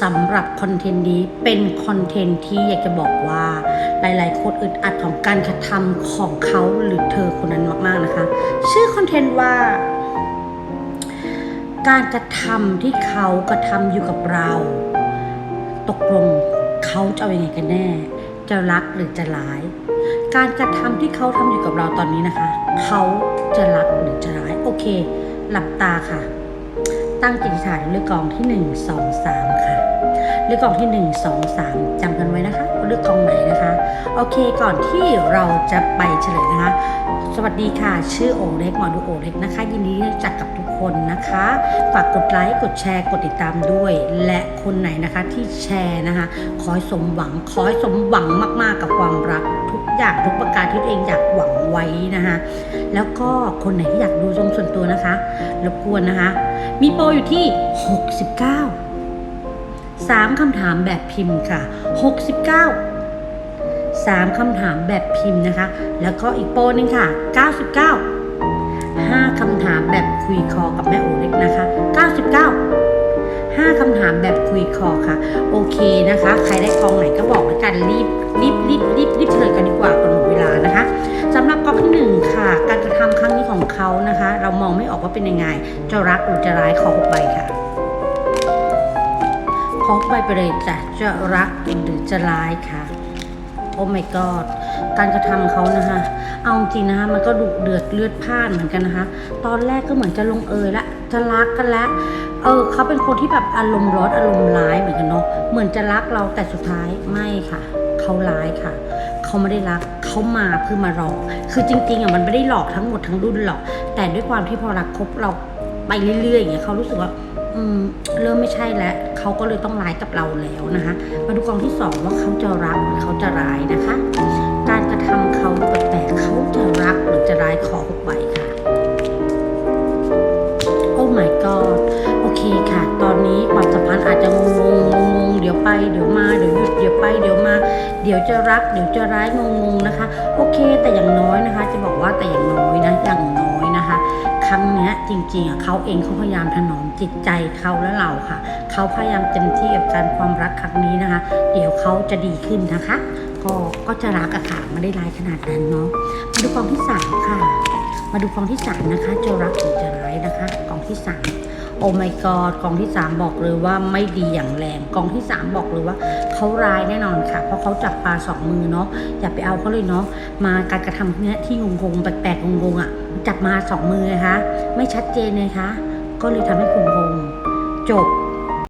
สำหรับคอนเทนต์นี้เป็นคอนเทนต์ที่อยากจะบอกว่าหลาย ๆ คนอึดอัดของการกระทำของเขาหรือเธอคนนั้นมาก ๆ นะคะ ชื่อคอนเทนต์ว่า การกระทำที่เขากระทำอยู่กับเรา ตกลงเขาจะเอาอยัางไงกันแน่ จะรักหรือจะร้าย การกระทำที่เขาทำอยู่กับเราตอนนี้นะคะ เขาจะรักหรือจะร้าย โอเค หลับตาค่ะ ตั้งจิตติฐานเลือกกองที่ 1 2 3 ค่ะ เลือกกองที่ 1 2 3จำกันไว้นะคะเลือกกองไหนนะคะ โอเคก่อนที่เราจะไปเฉลยนะคะ สวัสดีค่ะ ชื่อโอเล็กหมอดูโอเล็กนะคะ ยินดีที่จักกับทุกคนนะคะ ฝากกดไลค์กดแชร์กดติดตามด้วย และคนไหนนะคะที่แชร์นะคะ ขอสมหวังขอสมหวังมาก ๆ กับความรักทุกอย่างทุกประ ที่ตัวเองอยากหวังไว้นะคะ แล้วก็คนไหนที่อยากดูชมส่วนตัวนะคะ รบกวนนะคะ มีโปรอยู่ที่ 69 3คำถามแบบพิมพ์ค่ะ 69 3คำถามแบบพิมพ์นะคะ แล้วก็อีกโปรหนึงค่ะ 99 5คำถามแบบคุยคอกับแม่โอเล็กนะคะ 99 5คำถามแบบคุยคอค่ะ โอเคนะคะ ใครได้กองไหนก็บอกแล้วกันรีบ เขานะคะ เรามองไม่ออกว่าเป็นยังไงจะรักหรือจะร้ายขอหกใบค่ะขอหกใบไปเลยจ้ะจะรักหรือจะร้ายค่ะโอ้ my god การกระทำเขานะคะ เอาจริงนะคะมันก็ดุเดือดเลือดพ่านเหมือนกันนะคะ ตอนแรกก็เหมือนจะลงเอยละ จะรักกันแล้วเออเขาเป็นคนที่แบบอารมณ์ร้อนอารมณ์ร้ายเหมือนกันเนาะ เหมือนจะรักเราแต่สุดท้ายไม่ค่ะ เขาร้ายค่ะ เขาไม่ได้รักเขามาเพื่อมาหลอก คือจริงๆอะมันไม่ได้หลอกทั้งหมดทั้งรุ่นหรอก แต่ด้วยความที่พอรักคบเราไปเรื่อยๆอย่างเงี้ยเขารู้สึกว่าอืมเริ่มไม่ใช่แล้วเขาก็เลยต้องร้ายกับเราแล้วนะคะ มาดูกองที่สองว่าเขาจะรักหรือเขาจะร้ายนะคะ การกระทำเขาแปลกๆเขาจะรักหรือจะร้ายขอหกใบค่ะ เดี๋ยวจะรักเดี๋ยวจะร้ายงงงๆนะคะ โอเค แต่อย่างน้อยนะคะ จะบอกว่าแต่อย่างน้อยนะอย่างน้อยนะคะ ครั้งเนี้ยจริงๆอะเขาเองเขาพยายามถนอมจิตใจเขาและเราค่ะเขาพยายามเต็มที่กับการความรักครั้งนี้นะคะ เดี๋ยวเขาจะดีขึ้นนะคะ ก็ก็จะรักอะค่ะไม่ได้ร้ายขนาดนั้นเนาะมาดูกองที่สามค่ะ มาดูกองที่สามนะคะจะรักหรือจะ นะคะกองที่สามโอ้ไม่กอดกองที่สามบอกเลยว่าไม่ดีอย่างแรงกองที่สามบอกเลยว่าเขาร้ายแน่นอนค่ะ เพราะเขาจับปลาสองมือเนาะอย่าไปเอาเขาเลยเนาะมาการกระทำเนี้ยที่งงๆแปลกๆงงๆอะจับมาสองมือนะคะไม่ชัดเจนเลยคะ ก็เลยทำให้คุณงงจบ